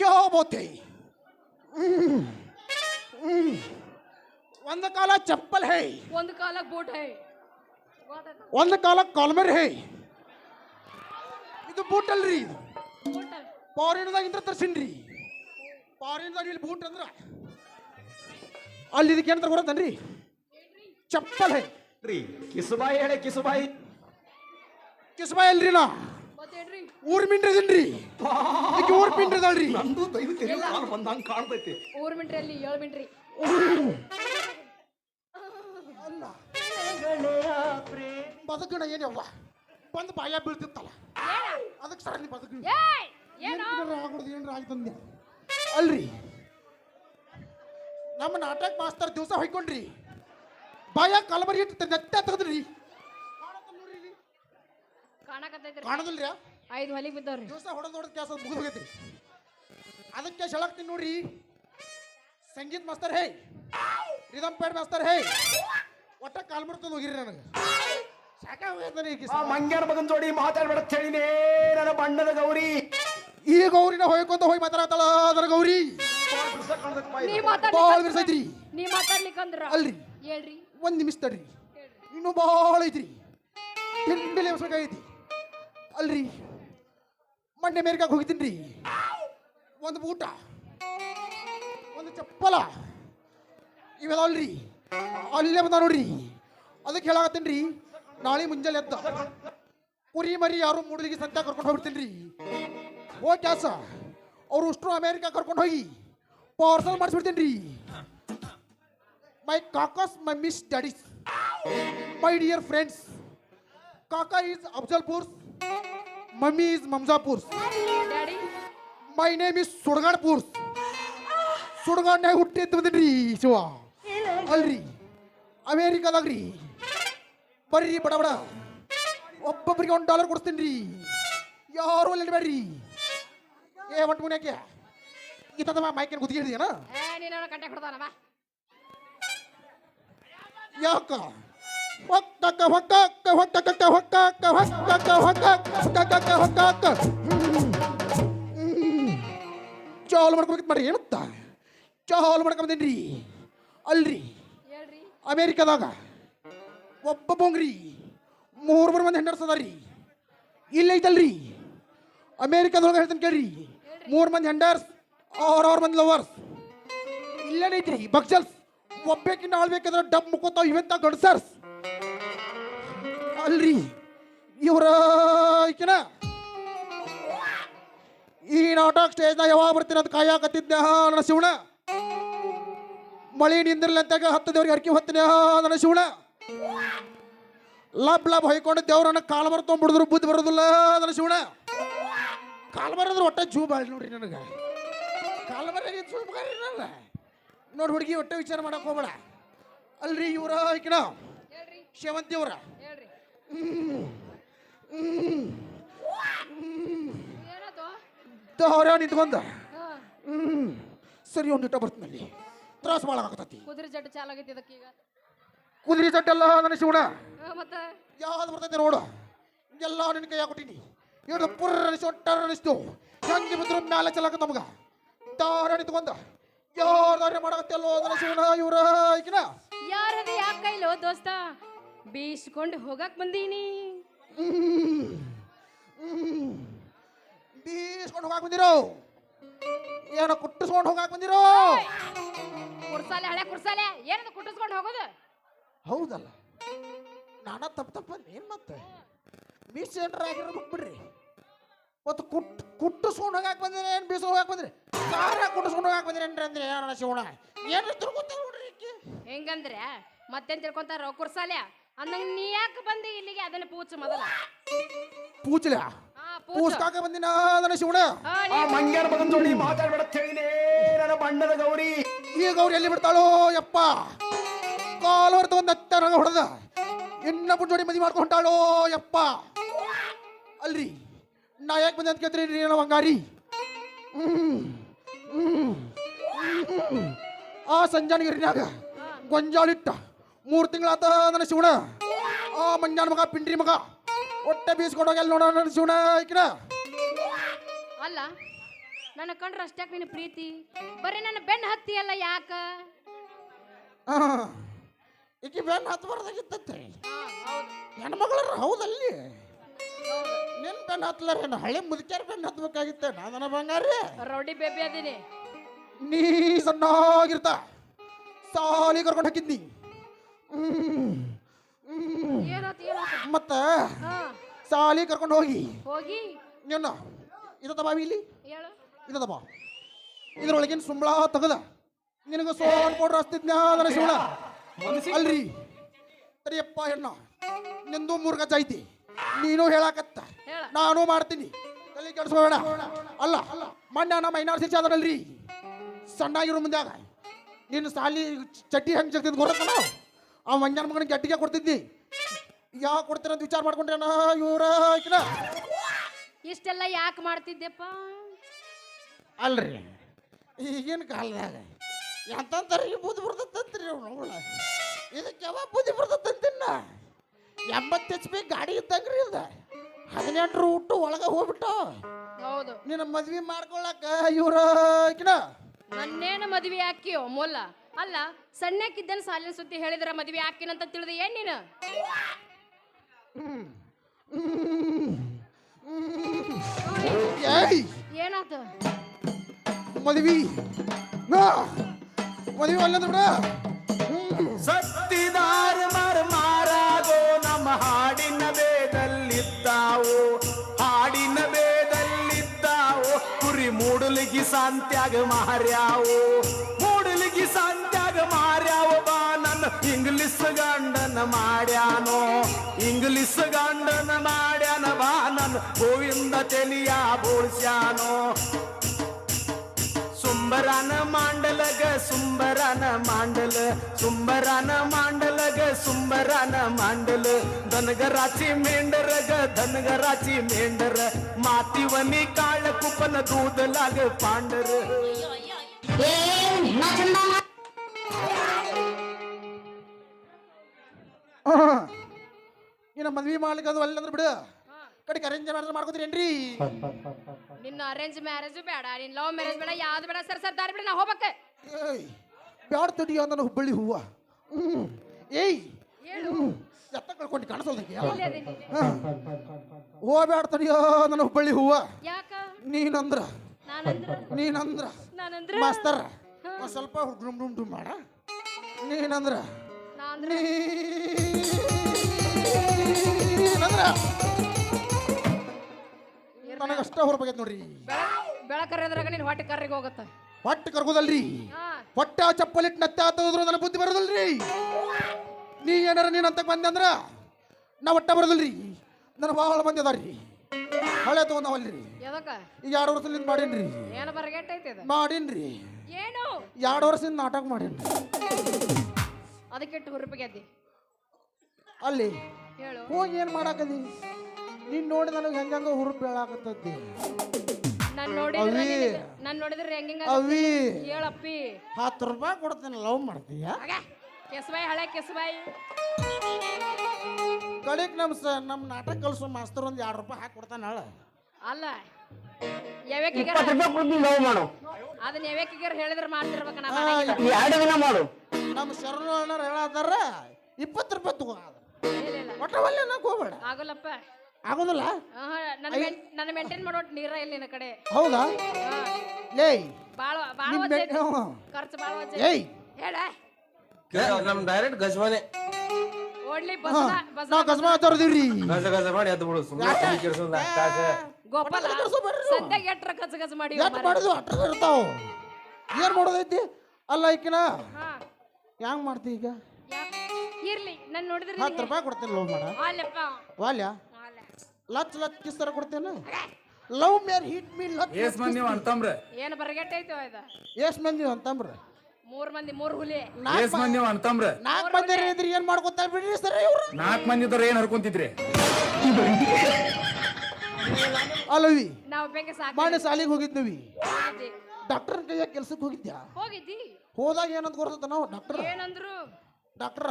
ಕ್ಯಾ ಬೋತೆ ಒಂದು ಕಾಲ ಚಪ್ಪಲ್ ಹೇ. ಒಂದು ಕಾಲ ಬೋಟ್ ಹೈ? ಒಂದು ಕಾಲ ಕಾಲ್ಮರ್ ಹೇ. ಇದು ಬೂಟ್ ಅಲ್ರಿ ಇದು ಪಾರಿನ್ದಾಗ ಇಂದ್ರ ತರ್ಸಿನ್ರಿ. ಪಾರಿನ್ದಾಗ ಇಲ್ಲಿ ಬೂಟ್ ಅಂದ್ರ. ಅಲ್ಲಿ ಇದಕ್ಕೆ ಏನಂತ ಕೊಡತ್ತನ್ರಿ ಚಪ್ಪಲ್ ಹೇ. ರೀ ಕಿಸುಬಾಯಿ ಹೇಳಿ ಕಿಸುಬಾಯಿ. ಕಿಸುಬಾಯಿ ಅಲ್ರಿ ನಾ ಊರ್ ಇದನ್ರಿ ಇದಕ್ಕೆ ಊರ್ ಅದಲ್ರಿ ನಂದು ಕಾಲು ಬಂದಂಗ ಕಾಣ್ತೈತಿ. ಊರ್ ಮಿಂಟ್ರಿ ಅಲ್ಲಿ ಏಳು ಮಿಂಟ್ರಿ ಬದುಕಣ ಏನವ್ವ? ಬಂದು ಬಾಯ ಬೀಳ್ತಿತ್ತಲ್ಲ. ಅದಕ್ಕೆ ಸರಣಿ ಬದುಕು. ಏಯ್! ಏನೋ ಆಗ್ಬಿಡ್ದು ಏನ್ರ ಆಗ್ತಂದೆ ಅಲ್ರಿ. ನಮ್ಮ ನಾಟಕ ಮಾಸ್ತರ್ ದಿವಸ ಹೊಯ್ಕೊಂಡ್ರಿ. ಬಾಯ ಕಲಬರಿ ಇಟ್ಟು ನೆತ್ತ ತೆಗದ್ರಿ. ಕಾಣಕತ್ತೈತ್ರಿ. ಕಾಣದಿಲ್ರಿ? ಐದು ಹೊಲಿಗೆ ಬಿದ್ದವ್ರಿ. ದಿವಸ ಹೊಡೆದ್ ಹೊಡೆದ್ ಕೆಲಸ ಮುಗಿದು ಹೋಗೈತ್ರಿ ಅದಕ್ಕೆ ಶಳಕ್ತೀನಿ ನೋಡ್ರಿ. ಸಂಗೀತ ಮಾಸ್ತರ್ ಹೇ ರಿದಮ್ ಪೇಡ್ ಮಾಸ್ತರ್ ಹೇ ಒಟ್ಟ ಕಾಲ್ ಮುಡ್ತದ ಹೋಗಿರಿ ನನಗೆ. ಆ ಮಂಗ್ಯಾನ ಮಗನ್ ಜೋಡಿ ಮಾತಾಡ್ಬೇಡ ಹೇಳಿನೇ. ನನ್ನ ಬಣ್ಣದ ಗೌರಿ. ಈ ಗೌರಿನ ಹೋಯ್ಕೊಂತ ಹೋಗಿ ಮಾತಾಡತ್ತಲ್ಲ ಅದರ ಗೌರಿ. ನೀ ಬಾಳ್ ಮಾತಾಡ್ಲಿಕ್ಕೆ ಬಿರ್ಸೈತ್ರಿ. ನೀ ಮಾತಾಡ್ಲಿಕ್ಕಂದ್ರ ಅಲ್ರಿ. ಹೇಳ್ರಿ. ಒಂದ್ ನಿಮಿಷ ತಡ್ರಿ. ಇನ್ನು ಭಾಳ ಐತ್ರಿ. ತಿಂಡಿಲೆ ಐತಿ ಅಲ್ರಿ. ಮೊನ್ನೆ ಅಮೇರಿಕಾಗ ಹೋಗಿದ್ದೀನಿ ರೀ. ಒಂದು ಊಟ. ಒಂದು ಚಪ್ಪಲ. ಇವೆಲ್ಲ ಅಲ್ರಿ. ಅಲ್ಲೇ ಬಂದ ನೋಡ್ರಿ. ಅದಕ್ಕೆ ಹೇಳಾಕತ್ತೀನಿ ರೀ ನಾಳೆ ಮುಂಜಾನೆ ಎದ್ದ. ಕುರಿ ಮರಿ ಯಾರು ಮೂಡಲಿಗೆ ಸಂತೆ ಕರ್ಕೊಂಡು ಹೋಗ್ಬಿಡ್ತೀನಿ ರೀ. ಓ ಕ್ಯಾಸ ಅವ್ರು ಅಷ್ಟು ಅಮೇರಿಕಾ ಕರ್ಕೊಂಡು ಹೋಗಿ ಪಾರ್ಸಲ್ ಮಾಡಿಸ್ಬಿಡ್ತೀನಿ ರೀ. My kakas mummy studies. My dear friends, Kaka is Afzalpur, mummy is Mamjapur my name is Sudgadpur ಸುಡ್ಗಾಡ್ನಾಗ ಹುಟ್ಟಿ ಅಂತ ಬಂದಿನ್ರಿ ಶಿವ. ಅಲ್ರಿ. ಅಮೇರಿಕಾದಾಗ್ರಿ ಬರ್ರಿ ಬಡ ಬಡ. ಒಬ್ಬೊಬ್ಬರಿಗೆ ಒಂದು ಡಾಲರ್ ಕೊಡ್ತೀನಿ ರೀ. ಯಾರು ಅಲ್ಲಿ ಬೇಡ್ರಿ. ಏ ಒಟ್ಟು ಮುನ್ಯಾಕೆ ಇತ್ತದಮ್ಮ ಮೈಕೇನು ಕುತ್ತಿಗೆ ಹಿಡಿದೇನಾ ಯಾಕ? ಹೊಕ್ಕಕ್ಕ ಹೊಕ್ಕಕ್ಕ ಹೊಕ್ಕಕ್ಕ ಹೊಕ್ಕಕ್ಕ ಹೊಕ್ಕಕ್ಕ ಹೊಕ್ಕಕ್ಕ ಹೊಕ್ಕಕ್ಕ ಚಾಲು ಮಾಡ್ಕೊಬೇಕಿತ್ತು ಮಾಡ್ರಿ ಏನತ್ತ ಚಾಲು ಮಾಡ್ಕೊಂಬಂದೇನ್ರಿ ಅಲ್ರಿ ಅಮೇರಿಕಾದಾಗ ಒಬ್ಬ ಬೊಂಗ್ರಿ ಮೂರು ಮೂರು ಮಂದಿ ಹೆಂಡರ್ಸ್ ಅದಾರಿ ಇಲ್ಲೈತಲ್ರಿ ಅಮೇರಿಕಾದೊಳಗೆ ಹೇಳ್ತಾನೆ ಕೇಳ್ರಿ. ಮೂರು ಮಂದಿ ಹೆಂಡರ್ಸ್ ಅವ್ರವ್ರ ಮಂದಿ ಲವರ್ಸ್. ಇಲ್ಲೇನೈತ್ರಿ? ಬಕ್ಸಲ್ಸ್ ಒಬ್ಬೇಕಿನ್ನ ಆಳ್ಬೇಕಾದ್ರೆ ಡಬ್ ಮುಕ್ಕೋತಾವ ಇವೆಂತ ಗಡ್ಸರ್ಸ್ ಅಲ್ರಿ? ಇವ್ರ ಈಕಿನ ಈ ನಾಟಕ ಸ್ಟೇಜ್ನಾಗ ಯಾವಾಗ ಬರ್ತೀನಿ ಅಂತ ಹಾ ನನ್ನ ಶಿವಣ ಮಳಿ ನಿಂದಿರ್ಲಿ ಅಂತಾಗ ಹತ್ತು ದೇವ್ರಿಗೆ ಅರ್ಕಿ ಹೊತ್ತಿನ ನನ್ನ ಶಿವಣ ಲಬ್ ಲಬ್ ಹೊಯ್ಕೊಂಡು ದೇವ್ರನ್ನ ಕಾಲು ಮರ ತೊಗೊಂಡ್ಬಿಡಿದ್ರು ಬುದ್ಧಿ ಬರೋದಿಲ್ಲ ನನ್ನ ಶಿವಣ ಕಾಲು ಬರೋದ್ರ ಒಟ್ಟ ಜೂ ಬಾಳಿ ನೋಡ್ರಿ ನನಗೆ. ಕಾಲು ಮರ ಜೂ ಬಾಳಿ ನೋಡಿ ಹುಡುಗಿ ಒಟ್ಟೆ ವಿಚಾರ ಮಾಡಕ್ ಹೋಗ್ಬೇಡ. ಅಲ್ರಿ ಇವ್ರ ಈಕಿನ ಶೇವಂತಿ ಅವ್ರ. ದೌರ್ಯ ನಿಂತ್ಕೊಂಡ. ಹ್ಮ್ ಸರಿ ಒಂದು ಬರ್ತೀನಿ ತ್ರಾಸ ಆಗತೈತಿ ಕುದುರೆ ಜಟ್ ಚಾಲಾಗೈತಿ ಇದಕ್ಕೆ ಈಗ. ಕುದುರೆ ಎಲ್ಲ ನನ್ನ ಶಿವಣ ಮತ್ತ? ಯಾವ್ದು ಬರ್ತೈತೆ ನೋಡು. ಎಲ್ಲ ನಿನ್ನ ಕೈಯಾಗ ಹಾಕೊಟ್ಟಿನಿ ಇವ್ರದ್ದು ಪುರ್ರ ಅನಿಸ್ತು ಒಟ್ಟಾರ ಅನಿಸ್ತು. ಹೆಂಗೆ ಬಿದ್ರು ಮ್ಯಾಲೆ ಚಲಾಕ ನಮ್ಗ. ದಾರ ನಿಂತ್ಕೊಂಡ. ಯಾವ್ದಾರ ಮಾಡಕತ್ತಲ್ಲೋ ನನ್ನ ಶಿವನ ಇವ್ರ ಈಕಿನ ಯಾರದ ಯಾಕ ಕೈಲೋ ದೋಸ್ತ? ಬೀಸ್ಕೊಂಡು ಹೋಗಕ್ ಬಂದೀನಿ. ಬೀಸ್ಕೊಂಡು ಹೋಗಕ್ ಬಂದಿರೋ? ಏನೋ ಕುಟ್ಟಿಸ್ಕೊಂಡು ಹೋಗಕ್ ಬಂದಿರೋ? ಕುರ್ಸಾಲೆ ಹಳೆ ಕುರ್ಸಾಲೆ ಏನದು ಕುಟ್ಟಿಸ್ಕೊಂಡು ಹೋಗೋದು? ಹೌದಲ್ಲ. ನಾನ ತಪ್ಪು ತಪ್ಪ ಏನ್ ಮತ್ತೆ? ಬೀಸ್ ಏನ್ರ ಆಗಿರೋ ಬಿಡ್ರಿ ಮತ್ತು ಕುಟ್ ಕುಟ್ಟಿಸ್ಕೊಂಡು ಹೋಗಕ್ ಬಂದಿರಿ ಏನು ಬೀಸ್ ಹೋಗಕ್ ಬಂದ್ರಿ? ಕಾರ ಕುಟ್ಟಿಸ್ಕೊಂಡು ಹೋಗಕ್ ಬಂದಿರಿ ಏನ್ರಿ ಅಂದ್ರೆ ಏನಣ್ಣ ಶಿವಣ ಏನ್ರಿ ತಿರ್ಗೋತಾವ ನೋಡ್ರಿ ಹೆಂಗಂದ್ರೆ ಮತ್ತೇನ್ ತಿಳ್ಕೊಂತಾರ ಕುರ್ಸಾಲೆ ಅಂದಂಗ ನೀ ಯಾಕೆ ಬಂದಿ ಇಲ್ಲಿಗೆ? ಅದನ್ನ ಪೂಚು ಮೊದಲ. ಪೂಚಲ ಹಾ ಪೂಚು ಪೂಸ್ಕಾಕ ಬಂದಿನ ನನ್ನ ಶಿವಣ ಹಾ, ಆ ನೀ- ಮಂಗ್ಯಾನ ಮಗನ್ ಜೋಡಿ ಮಾತಾಡ್ಬೇಡ ಹೇಳಿನೇ ನನ್ನ ಬಣ್ಣದ ಗೌರಿ. ಈಗ ಅವ್ರು ಎಲ್ಲಿ ಬಿಡ್ತಾಳೋ ಯಪ್ಪ? ಕಾಲು ಹೊರತು ಒಂದು ಹತ್ತರಾಗ ಹೊಡೆದ. ಇನ್ನೊಬ್ಬ ಜೋಡಿ ಮದಿ ಮಾಡ್ಕೊಂಡು ಹೊಂಟಾಳೋ ಯಪ್ಪ? ಅಲ್ರಿ ನಾ ಯಾಕೆ ಬಂದೆ ಅಂತ ಕೇಳ್ತೀರಿ? ನೀನು ಹಂಗಾರಿ ಹ್ಮ್. ಹ್ಮ್. ಹ್ಮ್. ಆ ಸಂಜಾನಗಿರಿನಾಗ ಗೊಂಜಾಳಿಟ್ಟ ಮೂರು ತಿಂಗಳಾತ ನನ್ನ ಶಿವಣ ಆ ಮಂಜಾನ ಮಗ ಪಿಂಡ್ರಿ ಮಗ. ಹೊಟ್ಟೆ ಬೀಸ್ಕೊಂಡೋಗಲ್ಲ ನೋಡ ನನ್ನ ಶಿವಣ ಈಕಿನ. ಅಲ್ಲ ನನ್ನ ಕಂಡ್ರೆ ಅಷ್ಟ್ಯಾಕ್ ನಿನ್ನ ಪ್ರೀತಿ? ಬರೀ ನನ್ನ ಬೆನ್ನ ಹತ್ತಿ ಅಲ್ಲ ಯಾಕ? ಈಕಿ ಬೆನ್ನ ಹತ್ತಬಾರ್ದಾಗಿತ್ತಂತೆ ಹೆಣ್ಮಗಳರ ಹೌದಲ್ಲಿ. ಹೌದು ನಿನ್ ಹತ್ತಲಾರ ಹತ್ಲಾರ ಹಳೆ ಮುದುಕ್ಯಾರ ಬೆನ್ನ ಹತ್ತಬೇಕಾಗಿತ್ತೆ ನಾದನ ಬಂಗಾರಿ. ರೌಡಿ ಬೇಬಿ ಅದೀನಿ. ನೀ ಸಣ್ಣಾಗಿರ್ತ. ಸಾಲಿ ಕರ್ಕೊಂಡು ಹಾಕಿದ್ನಿ. ಏನಾತ ಏನಾತ ಮತ್ತ ಹಾ. ಸಾಲಿ ಕರ್ಕೊಂಡು ಹೋಗಿ. ಹೋಗಿ. ನೀನು ಇದದ ಬಾವಿ ಇಲ್ಲಿ? ಹೇಳು. ಇದದ ಬಾ ಇದ್ರೊಳಗಿನ ಸುಂಬಳ ತಗದ. ನಿನಗೆ ಸೋನ್ ಕೊಡ್ರ ಹಸ್ತಿದ್ನ ಶಿವಣ ಅಲ್ರಿ. ಸರಿಯಪ್ಪ ಹೆಣ್ಣ. ನಿಂದು ಮೂರ್ಗ ಗಜ ಐತಿ ನೀನು ಹೇಳಾಕತ್ತ. ಹೇಳ. ನಾನು ಮಾಡ್ತೀನಿ. ತಲೆ ಕೆಡಿಸ್ಕೋಬೇಡ. ಅಲ್ಲ ಮಣ್ಣ ನಮ್ಮ ಐನಾರು ಶಿಕ್ಷೆ ಸಣ್ಣ ಇರೋ ಮುಂದ್ಯಾಗ ನೀನು ಸಾಲಿ ಚಟ್ಟಿ ಹೆಂಗೆ ಜಗ್ತಿದ್ ಗೊತ್ತಲ್ಲ ಆ ಮಂಜಾನ ಮಗನಿಗೆ ಗಟ್ಟಿಗೆ ಕೊಡ್ತಿದ್ದಿ. ಯಾವ ಕೊಡ್ತೀರ ಅಂತ ವಿಚಾರ ಮಾಡ್ಕೊಂಡ್ರೇನ ಇವ್ರ ಆಕಿನ ಇಷ್ಟೆಲ್ಲ ಯಾಕೆ ಮಾಡ್ತಿದ್ದೆಪ್ಪ? ಅಲ್ರಿ ಈಗಿನ ಕಾಲದಾಗ ಎಂತಂತಾರೀ ಬುದ್ಧಿ ಬರ್ತದಂತ್ರಿ ಅವ್ನು ಇದಕ್ಕೆ ಯಾವಾಗ ಬುದ್ಧಿ ಬರ್ತದಂತಿನ್ನ ಎಂಬತ್ತು ಎಚ್ ಪಿ ಗಾಡಿ ಇದ್ದಂಗ್ರಿ ಇದ. ಹದಿನೆಂಟರು ಹುಟ್ಟು ಒಳಗೆ ಹೋಗ್ಬಿಟ್ಟು. ಹೌದು. ನಿನ್ನ ಮದ್ವೆ ಮಾಡ್ಕೊಳಕ ಇವ್ರ ಆಕಿನ ನನ್ನೇನು ಮದ್ವೆ ಹಾಕಿಯೋ ಮೊಲ್ಲ? ಅಲ್ಲ ಸಣ್ಣಕ್ಕಿದ್ದೇನು ಸಾಲಿನ ಸುತ್ತಿ ಹೇಳಿದ್ರ ಮದ್ವೆ ಆಕಿನಂತ ತಿಳಿದ ಏನ್ ನೀನು? ಏಯ್! ಏನಾತ? ಮದ್ವಿ. ನಾ! ಮದ್ವಿ ಅಲ್ಲದ ಬಿಡ. ಹ್ಮ್ ಸತ್ತಿದಾರ ಮರ ಮಾರಾಗೋ ನಮ್ಮ ಹಾಡಿನ ಬೇದಲ್ಲಿದ್ದಾವು ಹಾಡಿನ ಬೇದಲ್ಲಿದ್ದಾವು ಕುರಿ ಮೂಡಲಿಗಿ ಸಾಂತ್ಯಾಗ ಮಾರ್ಯಾವು. ಸಂತ್ಯಾಗ ಮಾರ್ಯಾವ ಬಾ ನನ್ನ ಇಂಗ್ಲಿಷ್ ಗಂಡನ ಮಾಡ್ಯಾನೋ ಇಂಗ್ಲಿಷ್ ಗಂಡನ ಮಾಡ್ಯಾನ ಬಾ ನನ್ನ ಗೋವಿಂದ ತೆಲಿಯ ಬೋಳ್ಸ್ಯಾನೋ ಸುಂಬರಾನ ಮಾಂಡಲಗ ಸುಂಬರಾನ ಮಾಂಡಲ ಸುಂಬರಾನ ಮಾಂಡಲಗ ಸುಂಬರಾನ ಮಾಂಡಲ ದನಗರಾಚಿ ಮೇಂಡರಗ ದನಗರಾಚಿ ಮೇಂಡರ ಮಾತಿವನಿ ಕಾಳ ಕುಪ್ಪನ ದೂದಲಾಗ ಪಾಂಡರ ಇನ್ನ ಮದ್ವಿ ಮಾಡ್ಲಿಕ್ಕೆ ಅದು ಅಲ್ಲಂದ್ರೆ ಬಿಡು. ಕಡೆಗೆ ಅರೇಂಜ್ ಮ್ಯಾರೇಜ್ ಮಾಡ್ಕೋತೀರೇನ್ರಿ? ನಿನ್ನ ಅರೇಂಜ್ ಮ್ಯಾರೇಜ್ ಬೇಡ ನಿನ್ ಲವ್ ಮ್ಯಾರೇಜ್ ಬೇಡ ಯಾವ್ದು ಬೇಡ ಸರ್ ಸರ್ ದಾರಿ ಬಿಡ ನಾ ಹೋಗಕ್ಕೆ ಬ್ಯಾಡ ತಡಿಯೋ ನನ್ನ ಹುಬ್ಬಳ್ಳಿ ಹೂವ. ಏಯ್. ಎತ್ತ ಕಳ್ಕೊಂಡು ಕಾಣಿಸಲ್ದಂಗೆ ಓ. ಬ್ಯಾಡ ತಡಿಯೋ ನನ್ನ ಹುಬ್ಬಳ್ಳಿ ಹೂವ. ನೀನಂದ್ರ? ನಾನಂದ್ರ? ಮಾಸ್ತರ? ಒಂದ್ ಸ್ವಲ್ಪ ಡುಮ್ ಡುಮ್ ಡುಮ್ ಮಾಡ. ನೀನಂದ್ರ? ನಾನಂದ್ರ? ನೀನಂದ್ರ ನನಗಷ್ಟ ಹೊರಬಾಗೈತೆ ನೋಡ್ರಿ. ಬೆಳಕರ್ರದ್ರಾಗ ನೀನ್ ಹೊಟ್ಟೆ ಕರ್ರಿಗೆ ಹೋಗತ್ತ. ಹೊಟ್ಟೆ ಕರ್ಗೋದಲ್ರಿ. ಹೊಟ್ಟೆ ಚಪ್ಪಲಿಟ್ಟು ನತ್ತೆ ಆತದ್ರು ನನ್ನ ಬುದ್ಧಿ ಬರೋದಲ್ರಿ. ನೀ ಏನಾರ ನೀನ್ ಅಂತ ಬಂದೆ ಅಂದ್ರೆ ನಾ ಹೊಟ್ಟೆ ಬರೋದಲ್ರಿ. ನನ್ನ ಭಾಳ ಮಂದಿ ಅದಾರ್ರಿ ಹಳೆ ತಗೊಂಡವಲ್ರಿ. ಈಗ ಎರಡು ವರ್ಷದಿಂದ ಮಾಡೀನ್ರಿ. ಏನು ಬರಗೆಟ್ಟೈತಿ ಇದು ಮಾಡೀನ್ರಿ. ಏನು? ಎರಡು ವರ್ಷದಿಂದ ನಾಟಕ ಮಾಡೀನ್ರಿ. ಅದಕ್ಕೆ ಹುರುಪಿಗೆದ್ದಿ ಅಲ್ಲಿ ಹೇಳು. ಹೋಗಿ ಏನು ಮಾಡಾಕದಿ ನೀನ್ ನೋಡಿ ನನಗೆ ಹೆಂಗಂಗ ಹುರುಪು ಹೇಳಾಕತ್ತದ್ದಿ ನಾನು ನೋಡಿದ್ರೆ ಅವಿ. ನಾನು ನೋಡಿದ್ರೆ ಹೆಂಗ ಅವಿ. ಹೇಳಪ್ಪಿ ಹತ್ತು ರೂಪಾಯಿ ಕೊಡ್ತೇನೆ ಲವ್ ಮಾಡ್ತೀಯ? ಆಗ ಕೆಸಬಾಯಿ ಹಳೆ ಕೆಸಬಾಯಿ. ಕಡೆಗೆ ನಮ್ಮ ಸ ನಮ್ಮ ನಾಟಕ ಕಲ್ಸೋ ಮಾಸ್ತರ್ ಒಂದು ಎರಡು ರೂಪಾಯಿ ಹಾಕಿ ಕೊಡ್ತಾನೆ ಹೇಳ. ಅಲ್ಲ ಯಾವ್ಯಾಕಿಗಾರ ಇಪ್ಪತ್ತು ರೂಪಾಯಿ ಕೊಡ್ತೀನಿ ಲವ್ ಮಾಡು. ಅದನ್ನ ಹೇಳಿದ್ರೆ ಮಾಡ್ತಿರ್ಬೇಕು ಎರಡು ದಿನ ಮಾಡು. ನಮ್ಮ ಶರಣ ಅಣ್ಣರು ಹೇಳತ್ತಾರ ಇಪ್ಪತ್ತು ರೂಪಾಯಿ ತಗೋ. ಒಟ್ಟ ಒಳ್ಳೆ ನಾಕ್ ಹೋಗ್ಬೇಡ. ಆಗೋಲ್ಲಪ್ಪ. ಆಗೋದಿಲ್ಲ? ನನ್ನ ಮೇಂಟೈನ್ ಮಾಡೋ ನೀರ ಇಲ್ಲ ನಿನ್ನ ಕಡೆ. ಹೌದಾ? ಹಾ. ಏಯ್. ಬಾಳ ಬಾಳ. ಖರ್ಚು ಬಾಳ ಏಯ್. ಹೇಳ. ನಮ್ ಡೈರೆಕ್ಟ್ ಗಜವಾನೆ ಓಡ್ಲಿ ನಾವು ಬಸದ ಕಸ್ಮ ತರದಿವ್ರಿ ಗಜ ಗಜ ಮಾಡಿ ಎದ್ದು ಬಿಡು ಸುಮ್ಮನೆ ಗೋಪಾಲ ಬರ್ರಿ. ಎಟ್ರ ಗಜ ಗಜ ಮಾಡಿ ಎಷ್ಟು ಮಾಡಿದ್ವು ಅಟ್ರ ಇರ್ತಾವ. ಏನ್ ಮಾಡೋದೈತಿ? ಅಲ್ಲ ಈಕಿನ ಹಾ. ಹೆಂಗ್ ಮಾಡ್ತಿ ಈಗ? ಇರ್ಲಿ ನಾನು ನೋಡಿದ್ರೆ ಹತ್ತು ರೂಪಾಯಿ ಕೊಡ್ತೀನಿ ಲವ್ ಮಾಡ. ಅಲ್ಲಪ್ಪ ವಾಲ್ಯ. ಲಚ್ ಲಚ್ ಕಿಸ್ತರ ಕೊಡ್ತೇನೆ? ಲವ್ ಮೇರ್ ಹಿಟ್ ಮೀ ಲಚ್ ಏಸ್ ಮಂದಿ ನೀವು ಅಂತಂಬ್ರೆ. ಏನು ಬರಗೆಟ್ಟೈತೋ ಇದ? ಎಷ್ಟ್ ಮಂದಿ ಅಂತಂಬ್ರ. ಮೂರ್ ಮಂದಿ ಮೂರ್ ಹುಲಿ. ಏಸ್ ಮಂದಿ ನೀವು ಅಂತಂಬ್ರೆ. ನಾಲ್ಕು ಮಂದಿ ಇದ್ರಿ ಏನ್ ಮಾಡ್ಕೊತಾರೆ ಬಿಡ್ರಿ ಸರ್ ಇವ್ರು? ನಾಲ್ಕ್ ಮಂದಿ ಏನು ಏನ್ ಹರ್ಕೊಂತಿದ್ರಿ? ಅಲ್ಲವಿ ನಾವು ಬೇಗ ಸಾಕು ಮಾಣಿ ಸಾಲಿಗೆ ಹೋಗಿದ್ವಿ ಡಾಕ್ಟರ್ ಕೈಯಾಗ ಕೆಲ್ಸಕ್ಕೆ ಹೋಗಿದ್ಯಾ? ಹೋಗಿದ್ದಿ. ಹೋದಾಗ ಏನಂತ ಗೊತ್ತ ನಾವು? ಡಾಕ್ಟರ್. ಏನಂದ್ರು? ಡಾಕ್ಟ್ರ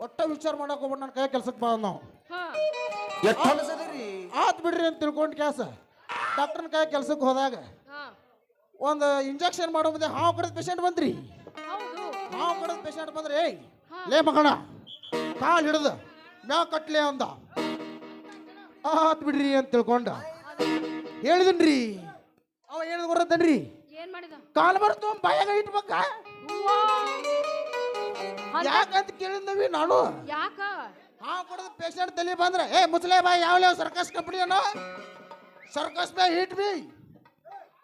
ಒಟ್ಟ ವಿಚಾರ ಮಾಡಕ್ ಹೋಗ್ಬಿಟ್ಟು ನನ್ನ ಕೈ ಕೆಲ್ಸಕ್ಕೆ ಬಾ ನಾವು ಆತ್ ಬಿಡ್ರಿ ಅಂತ ತಿಳ್ಕೊಂಡು ಕ್ಯಾಸ ಡಾಕ್ಟರ್ನ ಕೈ ಕೆಲ್ಸಕ್ಕೆ ಹೋದಾಗ ಹಾ. ಒಂದು ಇಂಜೆಕ್ಷನ್ ಮಾಡೋ ಮುಂದೆ ಹಾವು ಕಡದ ಪೇಷಂಟ್ ಬಂದ್ರಿ. ಹೌದು. ಹಾವು ಕಡದ ಪೇಷಂಟ್ ಬಂದ್ರೆ ಏಯ್ ಲೇ ಮಗಣ ಕಾಲ್ ಹಿಡ್ದು ಮ್ಯಾ ಕಟ್ಲೆ ಅಂದ. ಆತ್ ಬಿಡ್ರಿ ಅಂತ ತಿಳ್ಕೊಂಡ. ಹೇಳಿದನ್ರಿ. ಅವ ಹೇಳಿದ್ರಿ ಬರತ್ತನ್ರಿ ಏನ್ ಮಾಡಿದ? ಕಾಲ್ ಬರ್ತು ಬಾಯಾಗ ಇಟ್ಬೇಕ. ಯಾಕಂತ ಕೇಳಿದ್ವಿ ನಾನು? ಯಾಕ? ಹಾವು ಕೊಡದ ಪೇಷಂಟ್ ತಲೆ ಬಂದ್ರೆ ಏ ಮುಸ್ಲೇ ಬಾಯ್ ಯಾವ ಸರ್ಕಸ್ ಕಂಪನಿ ಅನ್ನೋ ಸರ್ಕಸ್ ಬೇ ಹಿಟ್ ಬಿ.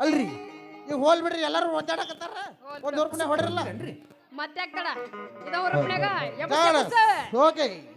ಅಲ್ರಿ ನೀವು ಹೋಲ್ ಬಿಡ್ರಿ ಎಲ್ಲರೂ ಒದ್ದಾಡಕತ್ತಾರ? ಒಂದ್ ರೂಪಾಯಿ ಹೊಡಿರಲ್ಲ? ಮತ್ತೆ ತಡ ಓಕೆ.